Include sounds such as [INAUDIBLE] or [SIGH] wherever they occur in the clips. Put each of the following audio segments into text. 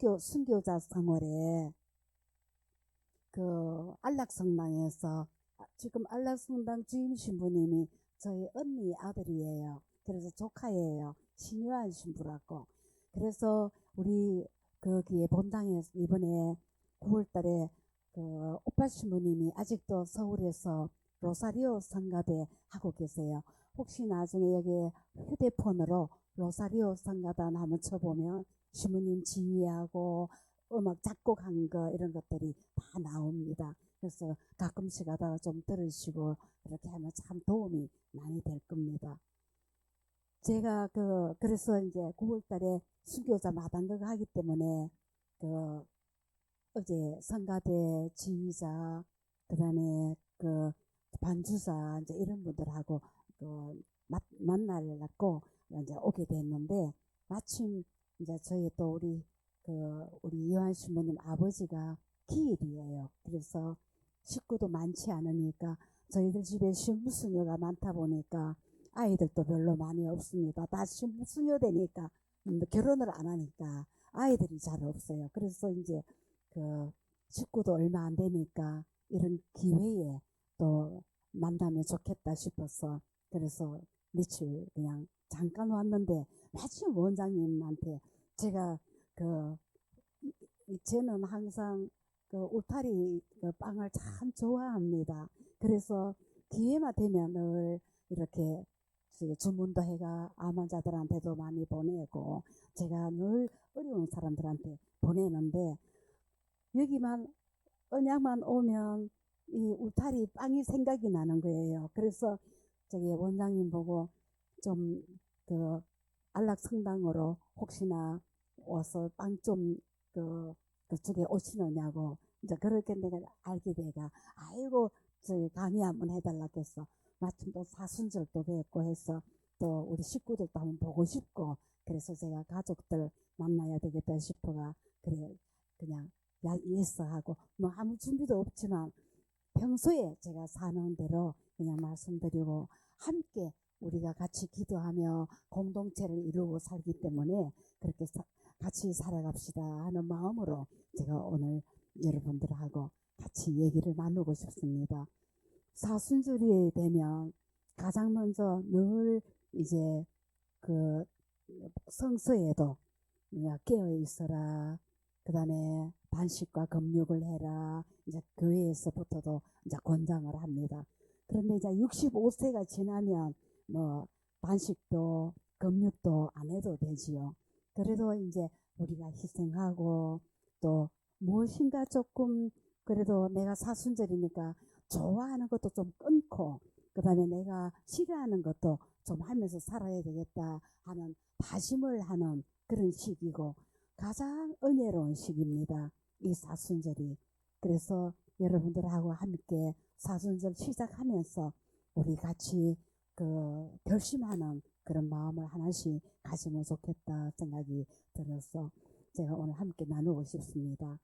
순교 순교자 생활에 그 안락성당에서 아, 지금 안락성당 주임 신부님이 저희 언니 아들이에요. 그래서 조카예요. 신유한 신부라고. 그래서 우리 거기에 본당에서 이번에 9월 달에 그 오빠 신부님이 아직도 서울에서 로사리오 성가대 하고 계세요. 혹시 나중에 여기 휴대폰으로 로사리오 성가단 한번 쳐보면 신부님 지휘하고 음악 작곡한 거 이런 것들이 다 나옵니다. 그래서 가끔씩 하다가 좀 들으시고 이렇게 하면 참 도움이 많이 될 겁니다. 제가 그 그래서 이제 9월달에 순교자 마당극 하기 때문에 그 어제 성가대 지휘자 그다음에 그 반주사 이제 이런 분들하고 그 마- 만나려고 이제 오게 됐는데 마침 이제 저희 또 우리 그 우리 요한 신부님 아버지가 기일이에요. 그래서 식구도 많지 않으니까 저희들 집에 신부수녀가 많다 보니까 아이들도 별로 많이 없습니다. 다 신부수녀 되니까 음, 결혼을 안 하니까 아이들이 잘 없어요. 그래서 이제 그 식구도 얼마 안 되니까 이런 기회에 또 만나면 좋겠다 싶어서 그래서 며칠 그냥 잠깐 왔는데 마침 원장님한테 제가 그 저는 항상 그 울타리 그 빵을 참 좋아합니다. 그래서 기회만 되면 늘 이렇게 그 주문도 해가 암 환자들한테도 많이 보내고 제가 늘 어려운 사람들한테 보내는데 여기만 언양만 오면 이 울타리 빵이 생각이 나는 거예요. 그래서 저기 원장님 보고 좀 그 안락 성당으로 혹시나 와서 빵 좀 그 그쪽에 오시느냐고 이제 그렇게 내가 알게 돼가 아이고 저기 강의 한번 해달라고 해서 마침 또 사순절도 뵙고 해서 또 우리 식구들도 한번 보고 싶고 그래서 제가 가족들 만나야 되겠다 싶어가 그래 그냥 야 예스 하고 뭐 아무 준비도 없지만 평소에 제가 사는 대로 그냥 말씀드리고 함께 우리가 같이 기도하며 공동체를 이루고 살기 때문에 그렇게 사- 같이 살아갑시다 하는 마음으로 제가 오늘 여러분들하고 같이 얘기를 나누고 싶습니다. 사순절이 되면 가장 먼저 늘 이제 그 성서에도 야, 깨어 있어라. 그 다음에 단식과 금육을 해라. 이제 교회에서부터도 이제 권장을 합니다. 그런데 이제 65세가 지나면 뭐 단식도 금육도 안 해도 되지요. 그래도 이제 우리가 희생하고 또 무엇인가 조금 그래도 내가 사순절이니까 좋아하는 것도 좀 끊고 그 다음에 내가 싫어하는 것도 좀 하면서 살아야 되겠다 하는 다짐을 하는 그런 시기고 가장 은혜로운 시기입니다. 이 사순절이. 그래서 여러분들하고 함께 사순절 시작하면서 우리 같이 그 결심하는 그런 마음을 하나씩 가지면 좋겠다 생각이 들어서 제가 오늘 함께 나누고 싶습니다.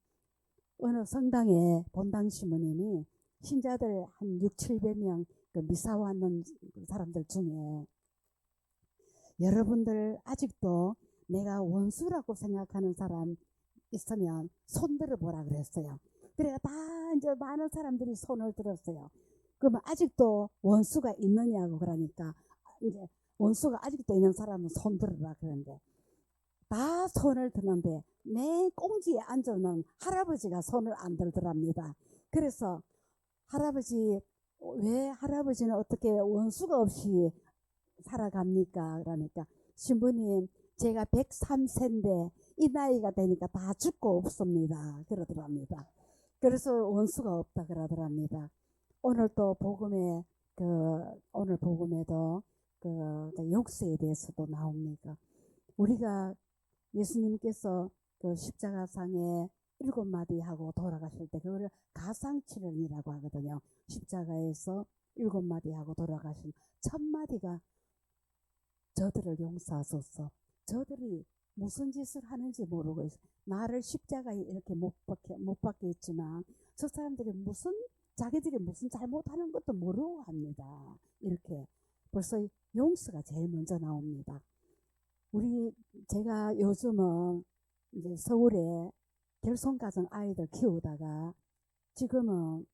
어느 성당에 본당 신부님이 신자들 한 6, 700명 그 미사 왔는 사람들 중에 여러분들 아직도 내가 원수라고 생각하는 사람 있으면 손 들어 보라 그랬어요. 그래가 다 이제 많은 사람들이 손을 들었어요. 그러면 아직도 원수가 있느냐고 그러니까 이제 원수가 아직도 있는 사람은 손 들어라 그러는데 다 손을 드는데 내 꽁지에 앉아는 할아버지가 손을 안 들더랍니다. 그래서 할아버지 왜 할아버지는 어떻게 원수가 없이 살아갑니까? 그러니까 신부님 제가 103세인데 이 나이가 되니까 다 죽고 없습니다. 그러더랍니다. 그래서 원수가 없다 그러더랍니다. 오늘 또 복음에 그 오늘 복음에도 그 욕세에 대해서도 나옵니다. 우리가 예수님께서 그 십자가상에 일곱 마디 하고 돌아가실 때 그거를 가상칠언이라고 하거든요. 십자가에서 일곱 마디 하고 돌아가신 첫 마디가 저들을 용서하소서. 저들이 무슨 짓을 하는지 모르고 있어. 나를 십자가에 이렇게 못 박게 못 박게 했지만 저 사람들이 무슨 자기들이 무슨 잘못하는 것도 모르고 합니다. 이렇게 벌써 용서가 제일 먼저 나옵니다. 우리 제가 요즘은 이제 서울에 결손가정 아이들 키우다가 지금은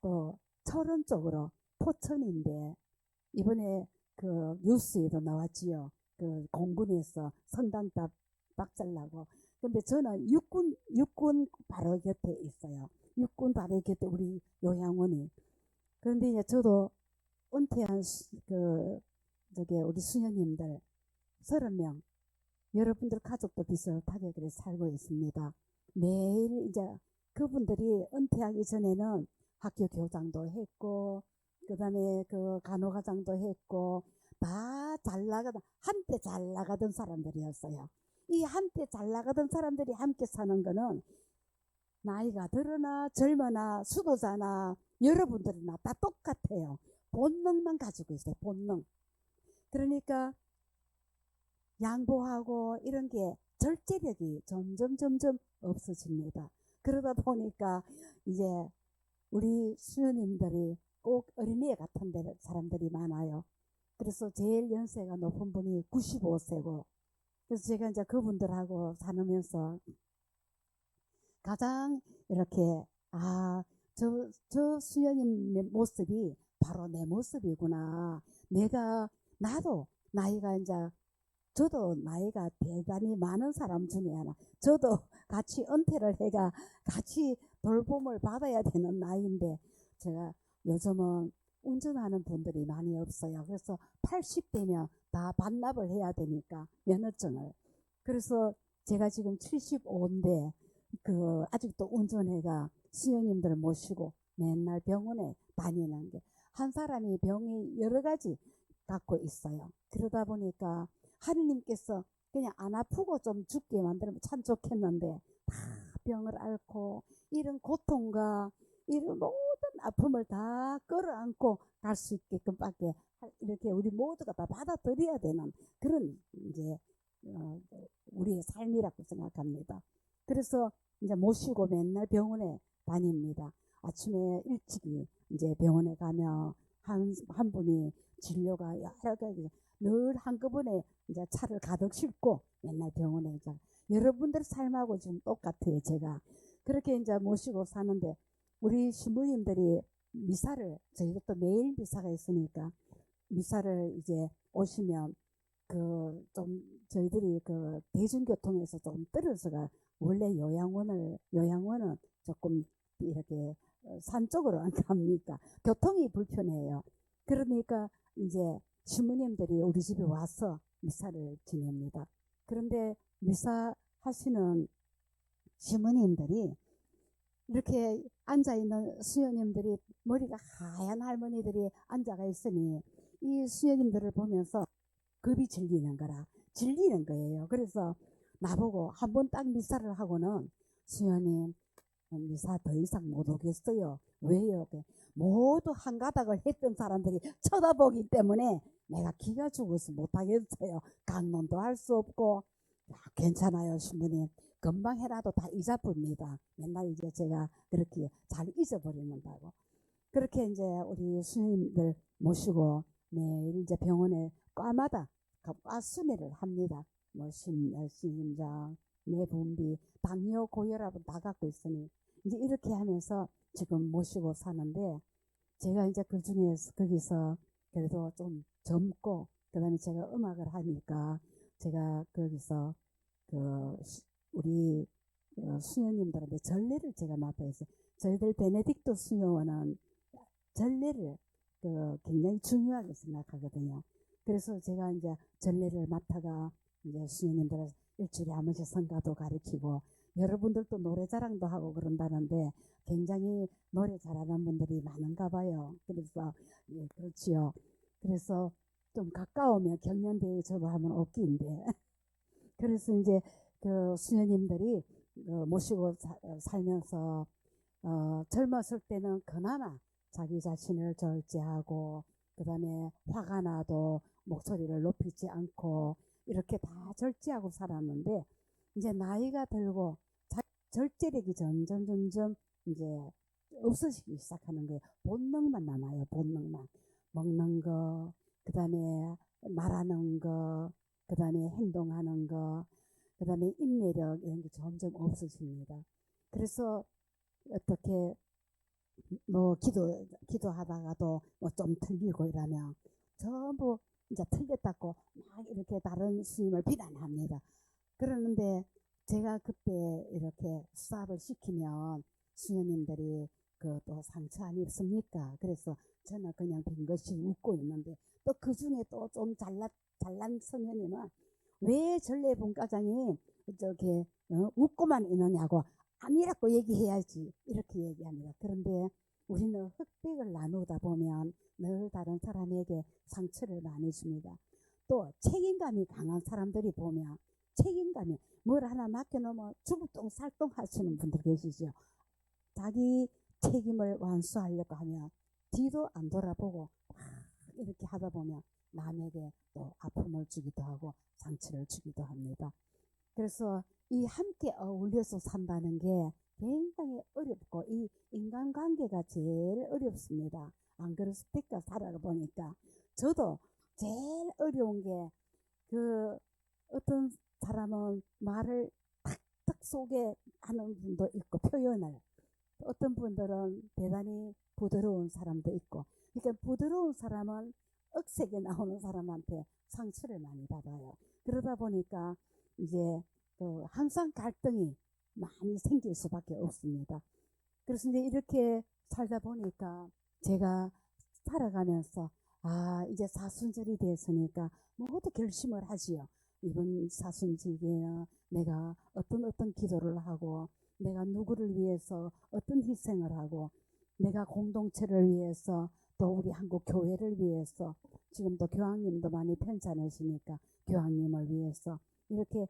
또 철원 쪽으로 포천인데 이번에 그 뉴스에도 나왔지요. 그 공군에서 선단답 박살나고. 근데 저는 육군 육군 바로 곁에 있어요. 육군 바로 곁에 우리 요양원이. 그런데 이제 저도 은퇴한 수- 그 저기 우리 수녀님들 서른 명 여러분들 가족도 비슷하게 그래 살고 있습니다. 매일 이제 그분들이 은퇴하기 전에는 학교 교장도 했고 그다음에 그 간호과장도 했고 다 잘 나가던 한때 잘 나가던 사람들이었어요. 이 한때 잘 나가던 사람들이 함께 사는 거는 나이가 들으나 젊으나 수도자나 여러분들이나 다 똑같아요. 본능만 가지고 있어요. 본능. 그러니까 양보하고 이런 게 절제력이 점점 점점 없어집니다. 그러다 보니까 이제 우리 수녀님들이 꼭 어린애 같은 데 사람들이 많아요. 그래서 제일 연세가 높은 분이 95세고 그래서 제가 이제 그분들하고 사누면서 가장 이렇게 아, 저, 저 수녀님의 모습이 바로 내 모습이구나. 내가, 나도 나이가 이제, 저도 나이가 대단히 많은 사람 중에 하나. 저도 같이 은퇴를 해가 같이 돌봄을 받아야 되는 나이인데, 제가 요즘은 운전하는 분들이 많이 없어요. 그래서 80대면 다 반납을 해야 되니까, 면허증을. 그래서 제가 지금 75인데, 그 아직도 운전해가 수녀님들 모시고 맨날 병원에 다니는 게 한 사람이 병이 여러 가지 갖고 있어요. 그러다 보니까 하느님께서 그냥 안 아프고 좀 죽게 만들면 참 좋겠는데 다 병을 앓고 이런 고통과 이런 아픔을 다 끌어안고 갈 수 있게끔 밖에 할- 이렇게 우리 모두가 다 받아들여야 되는 그런 이제 어, 우리의 삶이라고 생각합니다. 그래서 이제 모시고 맨날 병원에 다닙니다. 아침에 일찍이 이제 병원에 가면 한, 한 분이 진료가 여러 가지 늘 한꺼번에 이제 차를 가득 싣고 맨날 병원에 이제 여러분들 삶하고 지금 똑같아요, 제가. 그렇게 이제 모시고 사는데 우리 신부님들이 미사를 저희도 또 매일 미사가 있으니까 미사를 이제 오시면 그 좀 저희들이 그 대중교통에서 조금 떨어져가 원래 요양원을 요양원은 조금 이렇게 어, 산 쪽으로 안 갑니까? 교통이 불편해요. 그러니까 이제 신부님들이 우리 집에 와서 미사를 지냅니다. 그런데 미사 하시는 신부님들이 이렇게 앉아 있는 수녀님들이 머리가 하얀 할머니들이 앉아가 있으니 이 수녀님들을 보면서 겁이 질리는 거라 질리는 거예요. 그래서 나보고 한 번 딱 미사를 하고는 수녀님 미사 더 이상 못 오겠어요. 왜요? 그 모두 한 가닥을 했던 사람들이 쳐다보기 때문에 내가 기가 죽어서 못 하겠어요. 강론도 할 수 없고 야, 괜찮아요, 신부님. 금방 해놔도 다 잊어버립니다. 맨날 이제 제가 그렇게 잘 잊어버리는다고. 그렇게 이제 우리 수녀님들 모시고 매일 이제 병원에 과마다 가- 과 순회를 합니다. 뭐 심, 어, 심장, 뇌분비, 당뇨, 고혈압은 다 갖고 있으니 이제 이렇게 하면서 지금 모시고 사는데 제가 이제 그 중에서 거기서 그래도 좀 젊고 그다음에 제가 음악을 하니까 제가 거기서 그 시- 우리 어, 수녀님들한테 전례를 제가 맡아 있어요. 저희들 베네딕토 수녀원은 전례를 그 굉장히 중요하게 생각하거든요. 그래서 제가 이제 전례를 맡아가 이제 수녀님들 일주일에 한 번씩 성가도 가르치고 여러분들도 노래 자랑도 하고 그런다는데 굉장히 노래 잘하는 분들이 많은가 봐요. 그래서 예, 그렇지요. 그래서 좀 가까우면 경연대회 저도 하면 웃기인데 [LAUGHS] 그래서 이제 그 수녀님들이 어, 모시고 살면서 어, 젊었을 때는 그나마 자기 자신을 절제하고 그다음에 화가 나도 목소리를 높이지 않고 이렇게 다 절제하고 살았는데 이제 나이가 들고 자, 절제력이 점점 점점 이제 없어지기 시작하는 거예요. 본능만 남아요. 본능만 먹는 거, 그다음에 말하는 거, 그다음에 행동하는 거. 그 다음에 인내력 이런 게 점점 없어집니다. 그래서 어떻게 뭐 기도 기도하다가도 뭐 좀 틀리고 이러면 전부 이제 틀렸다고 막 이렇게 다른 스님을 비난합니다. 그러는데 제가 그때 이렇게 수업을 시키면 수녀님들이 그 또 상처 안 입습니까? 그래서 저는 그냥 빙긋이 웃고 있는데 또 그 중에 또 좀 잘난 잘난 성녀님은 왜 전래 분과장이 저렇게 어, 웃고만 있느냐고 아니라고 얘기해야지 이렇게 얘기합니다. 그런데 우리는 흑백을 나누다 보면 늘 다른 사람에게 상처를 많이 줍니다. 또 책임감이 강한 사람들이 보면 책임감이 뭘 하나 맡겨놓으면 주부똥 살똥 하시는 분들 계시죠. 자기 책임을 완수하려고 하면 뒤도 안 돌아보고 막 이렇게 하다 보면 남에게 또 아픔을 주기도 하고 상처를 주기도 합니다. 그래서 이 함께 어울려서 산다는 게 굉장히 어렵고 이 인간관계가 제일 어렵습니다. 안 그렇습니까? 살아보니까 저도 제일 어려운 게 그 어떤 사람은 말을 탁탁 속에 하는 분도 있고 표현을 어떤 분들은 대단히 부드러운 사람도 있고 그러니까 부드러운 사람은 억세게 나오는 사람한테 상처를 많이 받아요. 그러다 보니까 이제 그 항상 갈등이 많이 생길 수밖에 없습니다. 그래서 이제 이렇게 살다 보니까 제가 살아가면서 아 이제 사순절이 됐으니까 모두 결심을 하지요. 이번 사순절에는 내가 어떤 어떤 기도를 하고 내가 누구를 위해서 어떤 희생을 하고 내가 공동체를 위해서 또 우리 한국 교회를 위해서 지금도 교황님도 많이 편찮으시니까 교황님을 위해서 이렇게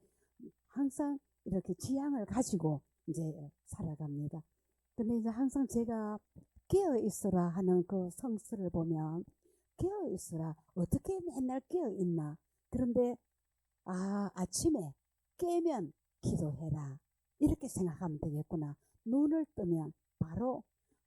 항상 이렇게 지향을 가지고 이제 살아갑니다. 근데 이제 항상 제가 깨어 있으라 하는 그 성수를 보면 깨어 있으라 어떻게 맨날 깨어 있나? 그런데 아 아침에 깨면 기도해라. 이렇게 생각하면 되겠구나. 눈을 뜨면 바로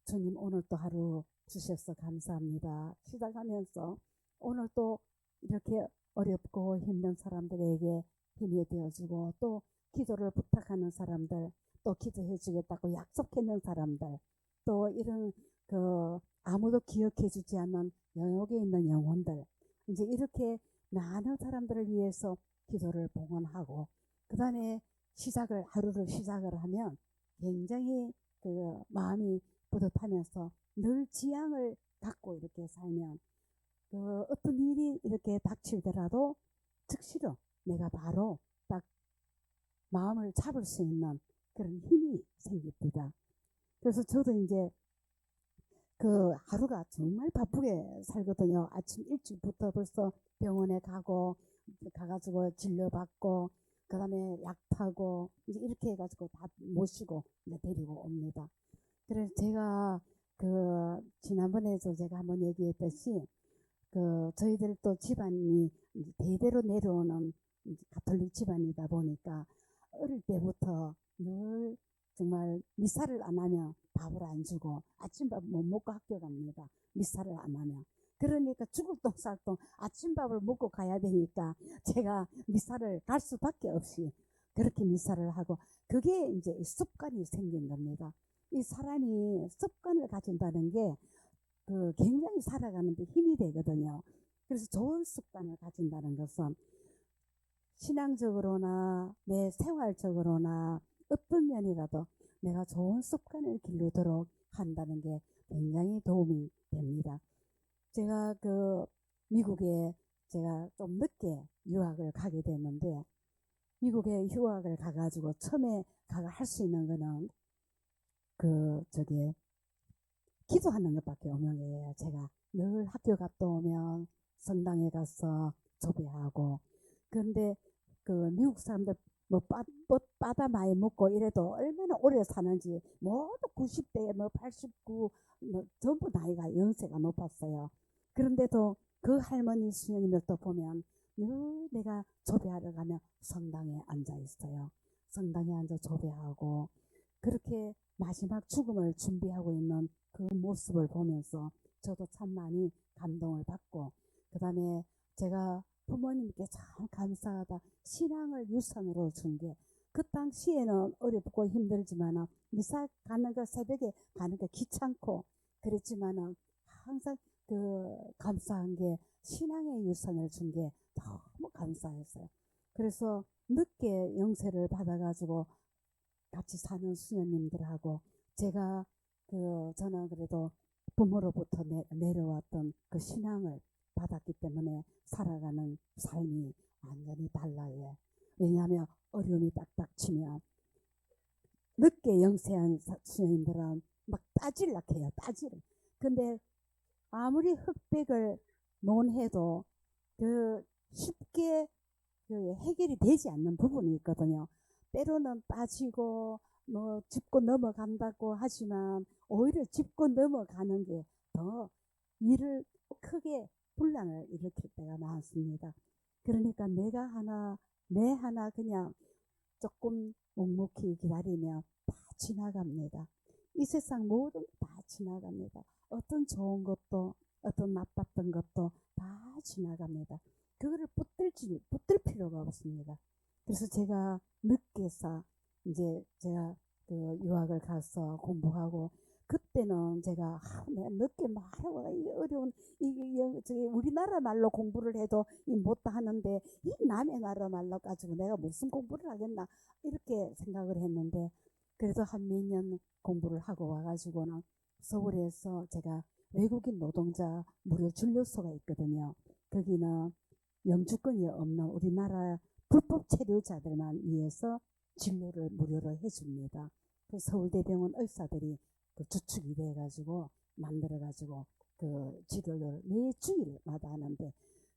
주님 오늘 또 하루 주셔서 감사합니다. 시작하면서 오늘 또 이렇게 어렵고 힘든 사람들에게 힘이 되어주고 또 기도를 부탁하는 사람들 또 기도해 주겠다고 약속했는 사람들 또 이런 그 아무도 기억해 주지 않는 영역에 있는 영혼들 이제 이렇게 많은 사람들을 위해서 기도를 봉헌하고 그 다음에 시작을 하루를 시작을 하면 굉장히 그 마음이 뿌듯하면서 늘 지향을 갖고 이렇게 살면 그 어떤 일이 이렇게 닥치더라도 즉시로 내가 바로 딱 마음을 잡을 수 있는 그런 힘이 생깁니다. 그래서 저도 이제 그 하루가 정말 바쁘게 살거든요. 아침 일찍부터 벌써 병원에 가고 가가지고 진료받고 그 다음에 약 타고 이제 이렇게 해가지고 다 모시고 이제 데리고 옵니다. 그래서 제가 그 지난번에도 제가 한번 얘기했듯이 그 저희들 또 집안이 대대로 내려오는 가톨릭 집안이다 보니까 어릴 때부터 늘 정말 미사를 안 하면 밥을 안 주고 아침밥 못 먹고 학교 갑니다. 미사를 안 하면. 그러니까 죽을 똥살똥 아침밥을 먹고 가야 되니까 제가 미사를 갈 수밖에 없이 그렇게 미사를 하고 그게 이제 습관이 생긴 겁니다. 이 사람이 습관을 가진다는 게 그 굉장히 살아가는데 힘이 되거든요. 그래서 좋은 습관을 가진다는 것은 신앙적으로나 내 생활적으로나 어떤 면이라도 내가 좋은 습관을 기르도록 한다는 게 굉장히 도움이 됩니다. 제가 그 미국에 제가 좀 늦게 유학을 가게 됐는데 미국에 유학을 가가지고 처음에 가가 할 수 있는 거는 그 저기 기도하는 것밖에 거예요. 제가 늘 학교 갔다 오면 성당에 가서 조배하고 그런데 그 미국 사람들 뭐 빠, 뭐 빠다 많이 먹고 이래도 얼마나 오래 사는지 모두 90대 뭐 89, 뭐 전부 나이가 연세가 높았어요. 그런데도 그 할머니 수녀님들도 보면 늘 내가 조배하러 가면 성당에 앉아 있어요. 성당에 앉아 조배하고 그렇게 마지막 죽음을 준비하고 있는 그 모습을 보면서 저도 참 많이 감동을 받고 그 다음에 제가 부모님께 참 감사하다. 신앙을 유산으로 준 게 그 당시에는 어렵고 힘들지만은 미사 가는 거 새벽에 가는 거 귀찮고 그랬지만은 항상 그 감사한 게 신앙의 유산을 준 게 너무 감사했어요. 그래서 늦게 영세를 받아가지고 같이 사는 수녀님들하고 제가 그 저는 그래도 부모로부터 내, 내려왔던 그 신앙을 받았기 때문에 살아가는 삶이 완전히 달라요. 왜냐하면 어려움이 딱딱 치면 늦게 영세한 사- 수녀님들은 막 따질락 해요. 따질. 근데 아무리 흑백을 논해도 그 쉽게 그 해결이 되지 않는 부분이 있거든요. 때로는 따지고 뭐 짚고 넘어간다고 하지만 오히려 짚고 넘어가는 게 더 일을 크게 분란을 일으킬 때가 많습니다. 그러니까 내가 하나 내 하나 그냥 조금 묵묵히 기다리면 다 지나갑니다. 이 세상 모든 게다 지나갑니다. 어떤 좋은 것도 어떤 나빴던 것도 다 지나갑니다. 그거를 붙들지 붙들 필요가 없습니다. 그래서 제가 늦게서 이제 제가 그 유학을 가서 공부하고 그때는 제가 아, 내가 늦게 말하고 이 어려운 이게 영- 저기 우리나라 말로 공부를 해도 이 못다 하는데 이 남의 나라 말로 가지고 내가 무슨 공부를 하겠나 이렇게 생각을 했는데 그래도 한몇 년 공부를 하고 와가지고는 서울에서 제가 외국인 노동자 무료 진료소가 있거든요. 거기는 영주권이 없는 우리나라 불법 체류자들만 위해서 진료를 무료로 해줍니다. 그 서울대병원 의사들이 그 주축이 돼가지고 만들어가지고 그 치료를 매 주일마다 하는데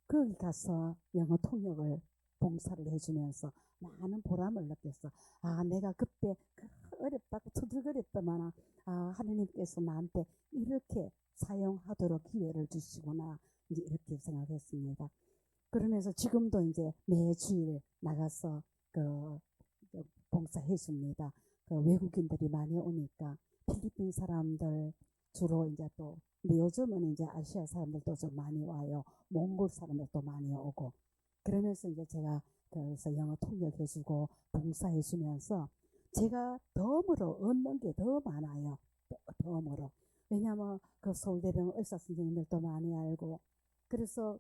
거기 가서 영어 통역을 봉사를 해주면서 많은 보람을 느꼈어. 아, 내가 그때 그 어렵다고 투들거렸더만 아, 하느님께서 나한테 이렇게 사용하도록 기회를 주시구나. 이제 이렇게 생각했습니다. 그러면서 지금도 이제 매주일 나가서 그, 그 봉사해 줍니다. 그 외국인들이 많이 오니까 필리핀 사람들 주로 이제 또 근데 요즘은 이제 아시아 사람들도 좀 많이 와요. 몽골 사람들도 많이 오고 그러면서 이제 제가 그래서 영어 통역해 주고 봉사해 주면서 제가 덤으로 얻는 게 더 많아요. 덤으로. 왜냐하면 그 서울대병원 의사 선생님들도 많이 알고 그래서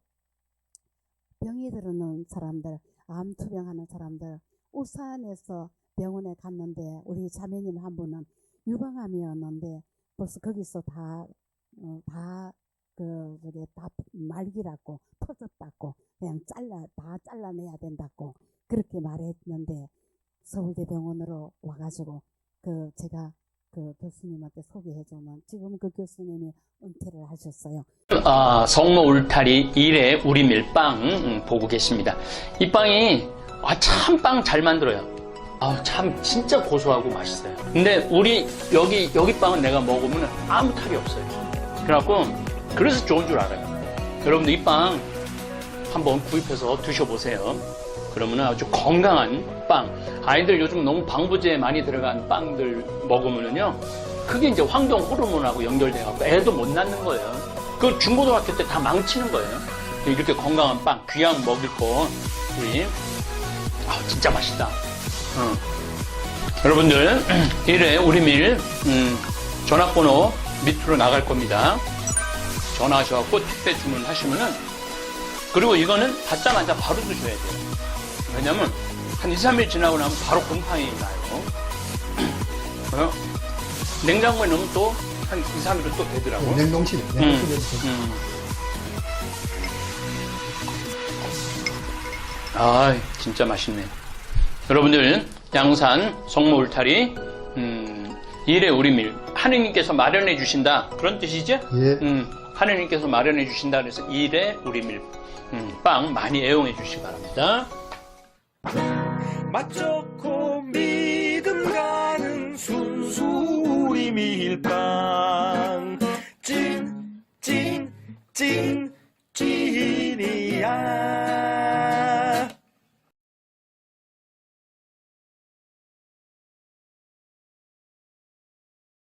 병이 들어는 사람들, 암 투병하는 사람들, 울산에서 병원에 갔는데 우리 자매님 한 분은 유방암이었는데 벌써 거기서 다, 어, 다, 그, 저기, 다 말기라고, 퍼졌다고, 그냥 잘라, 다 잘라내야 된다고, 그렇게 말했는데, 서울대병원으로 와가지고, 그, 제가 그 교수님한테 소개해주면, 지금 그 교수님이 은퇴를 하셨어요. 아, 성모 울타리 1회 우리 밀빵 음, 보고 계십니다. 이 빵이 아, 참 빵 잘 만들어요. 아, 참 진짜 고소하고 맛있어요. 근데 우리 여기 여기 빵은 내가 먹으면 아무 탈이 없어요. 그래갖고 그래서 좋은 줄 알아요. 여러분들 이 빵 한번 구입해서 드셔보세요. 그러면 아주 건강한 빵. 아이들 요즘 너무 방부제 많이 들어간 빵들 먹으면은요. 그게 이제 환경 호르몬하고 연결돼 갖고 애도 못 낳는 거예요. 그 중고등학교 때 다 망치는 거예요. 이렇게 건강한 빵, 귀양 먹일 거, 우리, 아, 진짜 맛있다. 응. 여러분들, [CLEARS THROAT] 1회 우리 밀, 음, 전화번호 밑으로 나갈 겁니다. 전화하셔갖고 택배 주문하시면은, 그리고 이거는 받자마자 바로 드셔야 돼요. 왜냐면, 한 2, 3일 지나고 나면 바로 곰팡이 나요. [CLEARS THROAT] 어? 냉장고에 넣으면 또 한 2, 3일은 또 되더라고. 냉동실에 음, 냉동실에 음. 음. 아, 진짜 맛있네. 여러분들, 양산 성모 울타리, 음, 일의 우리밀. 하느님께서 마련해 주신다. 그런 뜻이죠? 예. 음, 하느님께서 마련해 주신다. 그래서 일의 우리밀. 음, 빵 많이 애용해 주시기 바랍니다. 맛좋고 믿음 가는 순수 우리 밀빵. 찐 찐 찐 찐이야.